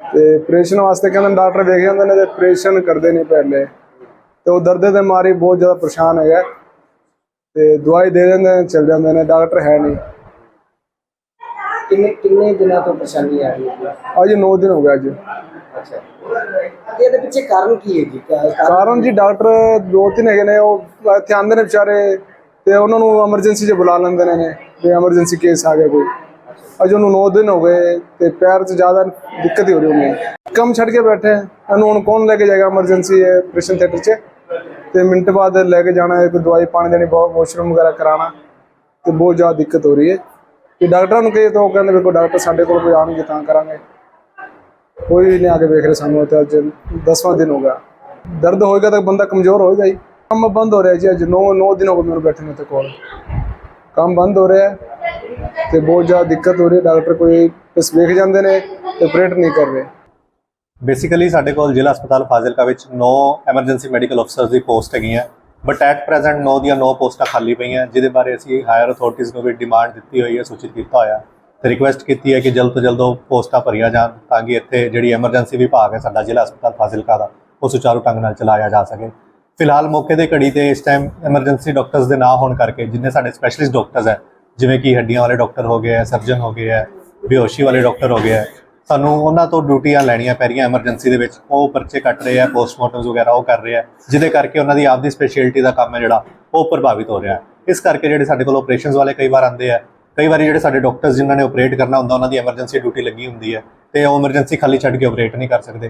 ਤੇ ਆਪਰੇਸ਼ਨ ਵਾਸਤੇ ਕਹਿੰਦੇ ਡਾਕਟਰ ਵੇਖ ਜਾਂਦੇ ਨੇ ਤੇ ਆਪਰੇਸ਼ਨ ਕਰਦੇ ਨਹੀਂ ਪਹਿਲੇ। ਤੇ ਉਹ ਦਰਦ ਦੇ ਮਾਰੀ ਬਹੁਤ ਜ਼ਿਆਦਾ ਪਰੇਸ਼ਾਨ ਹੈਗਾ। ਤੇ ਦਵਾਈ ਦੇ ਦਿੰਦੇ ਨੇ ਚਲ ਜਾਂਦੇ ਨੇ ਡਾਕਟਰ ਹੈ ਨਹੀਂ। ਕਿੰਨੇ ਕਿੰਨੇ ਦਿਨਾਂ ਤੋਂ ਪਰੇਸ਼ਾਨੀ ਆ ਰਹੀ ਹੈ? ਅੱਜ 9 ਦਿਨ ਹੋ ਗਏ ਅੱਜ। ਅੱਛਾ। ਤੇ ਇਹਦੇ ਪਿੱਛੇ ਕਾਰਨ ਕੀ ਹੈ ਜੀ? ਕਾਰਨ ਜੀ ਡਾਕਟਰ ਦੋ ਤਿੰਨ ਹੈਗੇ ਨੇ ਉਹ ਇੱਥੇ ਆਉਂਦੇ ਨੇ ਵਿਚਾਰੇ ਤੇ ਉਹਨਾਂ ਨੂੰ ਐਮਰਜੈਂਸੀ 'ਚ ਬੁਲਾ ਲੈਂਦੇ ਨੇ। ਨੇ ਵੀ ਐਮਰਜੈਂਸੀ ਕੇਸ ਆ ਗਿਆ ਕੋਈ। ਅੱਜ ਉਹਨੂੰ 9 ਦਿਨ ਹੋ ਗਏ ਤੇ ਪੈਰ 'ਚ ਜ਼ਿਆਦਾ ਦਿੱਕਤ ਹੀ ਹੋ ਰਹੀ ਉਹਨੂੰ ਕੰਮ ਛੱਡ ਕੇ ਬੈਠੇ ਇਹਨੂੰ ਹੁਣ ਕੌਣ ਲੈ ਕੇ ਜਾਏਗਾ? ਐਮਰਜੈਂਸੀ ਆਪਰੇਸ਼ਨ ਥੀਏਟਰ 'ਚ। ਤੇ ਮਿੰਟ ਬਾਅਦ ਲੈ ਕੇ ਜਾਣਾ ਹੈ, ਕੋਈ ਦਵਾਈ ਪਾਣੀ ਦੇਣੀ, ਬਹੁਤ ਵਾਸ਼ਰੂਮ ਵਗੈਰਾ ਕਰਾਉਣਾ ਤੇ ਬਹੁਤ ਜ਼ਿਆਦਾ ਦਿੱਕਤ ਹੋ ਰਹੀ ਹੈ। ਕਿ ਡਾਕਟਰਾਂ ਨੂੰ ਕਹੇ ਤਾਂ ਉਹ ਕਹਿੰਦੇ ਵੇਖੋ ਡਾਕਟਰ ਸਾਡੇ ਕੋਲ ਕੋਈ ਆਉਣਗੇ ਤਾਂ ਕਰਾਂਗੇ। ਕੋਈ ਨਹੀਂ ਆ ਕੇ ਵੇਖ ਰਿਹਾ ਸਾਨੂੰ ਤੇ ਅੱਜ 10ਵਾਂ ਦਿਨ ਹੋ ਗਿਆ। ਦਰਦ ਹੋਏਗਾ ਤਾਂ ਬੰਦਾ ਕਮਜ਼ੋਰ ਹੋਏਗਾ ਹੀ। ਕੰਮ ਬੰਦ ਹੋ ਰਿਹਾ ਜੀ, ਅੱਜ 9 9 ਦਿਨ ਹੋ ਗਏ ਮੈਨੂੰ ਬੈਠੇ ਨੂੰ ਤੇ ਕੋਲ। ਕੰਮ ਬੰਦ ਹੋ ਰਿਹਾ ਤੇ ਬਹੁਤ ਜ਼ਿਆਦਾ ਦਿੱਕਤ ਹੋ ਰਹੀ ਹੈ। ਡਾਕਟਰ ਕੋਈ ਬਸ ਵੇਖ ਜਾਂਦੇ ਨੇ ਤੇ ਆਪਰੇਟ ਨਹੀਂ ਕਰ ਰਹੇ। ਬੇਸਿਕਲੀ ਸਾਡੇ ਕੋਲ ਜ਼ਿਲ੍ਹਾ ਹਸਪਤਾਲ ਫਾਜ਼ਿਲਕਾ ਵਿੱਚ 9 ਐਮਰਜੈਂਸੀ ਮੈਡੀਕਲ ਅਫਸਰਸ ਦੀ ਪੋਸਟ ਹੈਗੀਆਂ ਬਟ ਐਟ ਪ੍ਰੈਜ਼ੈਂਟ 9 ਦੀਆਂ 9 ਪੋਸਟਾਂ ਖਾਲੀ ਪਈਆਂ। ਜਿਹਦੇ ਬਾਰੇ ਅਸੀਂ ਹਾਇਰ ਅਥਾਰਟੀਜ਼ ਨੂੰ ਵੀ ਡਿਮਾਂਡ ਦਿੱਤੀ ਹੋਈ ਹੈ, ਸੂਚਿਤ ਕੀਤਾ ਹੋਇਆ। ਤੇ ਰਿਕੁਐਸਟ ਕੀਤੀ ਹੈ ਕਿ ਜਲਦ ਤੋਂ ਜਲਦ ਉਹ ਪੋਸਟਾਂ ਭਰੀਆਂ ਜਾਣ ਤਾਂ ਕਿ ਇੱਥੇ ਜਿਹੜੀ ਐਮਰਜੈਂਸੀ ਵਿਭਾਗ ਹੈ ਸਾਡਾ ਜ਼ਿਲ੍ਹਾ ਹਸਪਤਾਲ ਫਾਜ਼ਿਲਕਾ ਦਾ, ਉਹ ਸੁਚਾਰੂ ਢੰਗ ਨਾਲ ਚਲਾਇਆ ਜਾ ਸਕੇ। ਫਿਲਹਾਲ ਮੌਕੇ ਦੇ ਘੜੀ ਤੇ ਇਸ ਟਾਈਮ ਐਮਰਜੈਂਸੀ ਡਾਕਟਰਸ ਦੇ ਨਾ ਹੋਣ ਕਰਕੇ ਜਿੰਨੇ ਸਾਡੇ ਸਪੈਸ਼ਲਿਸਟ ਡਾਕਟਰਸ ਹੈ ਜਿਵੇਂ ਕਿ ਹੱਡੀਆਂ ਵਾਲੇ ਡਾਕਟਰ ਹੋ ਗਏ ਹੈ ਸਰਜਨ ਹੋ ਗਏ ਹੈ ਬੇਹੋਸ਼ੀ ਵਾਲੇ ਡਾਕਟਰ ਹੋ ਗਏ ਹੈ ਸਾਨੂੰ ਉਹਨਾਂ ਤੋਂ ਡਿਊਟੀਆਂ ਲੈਣੀਆਂ ਪੈ ਰਹੀਆਂ ਐਮਰਜੈਂਸੀ ਦੇ ਵਿੱਚ, ਉਹ ਪਰਚੇ ਕੱਟ ਰਹੇ ਆ ਪੋਸਟਮਾਰਟਮਸ ਵਗੈਰਾ ਉਹ ਕਰ ਰਹੇ ਆ, ਜਿਹਦੇ ਕਰਕੇ ਉਹਨਾਂ ਦੀ ਆਪਦੀ ਸਪੈਸ਼ਲਿਟੀ ਦਾ ਕੰਮ ਹੈ ਜਿਹੜਾ, ਉਹ ਪ੍ਰਭਾਵਿਤ ਹੋ ਰਿਹਾ ਹੈ। ਇਸ ਕਰਕੇ ਜਿਹੜੇ ਸਾਡੇ ਕੋਲ ਆਪਰੇਸ਼ਨਸ ਵਾਲੇ ਕਈ ਵਾਰ ਆਉਂਦੇ ਆ, ਕਈ ਵਾਰੀ ਜਿਹੜੇ ਸਾਡੇ ਡਾਕਟਰਸ ਜਿਨ੍ਹਾਂ ਨੇ ਆਪਰੇਟ ਕਰਨਾ ਹੁੰਦਾ, ਉਹਨਾਂ ਦੀ ਐਮਰਜੈਂਸੀ ਡਿਊਟੀ ਲੱਗੀ ਹੁੰਦੀ ਹੈ, ਤੇ ਉਹ ਐਮਰਜੈਂਸੀ ਖਾਲੀ ਛੱਡ ਕੇ ਆਪਰੇਟ ਨਹੀਂ ਕਰ ਸਕਦੇ।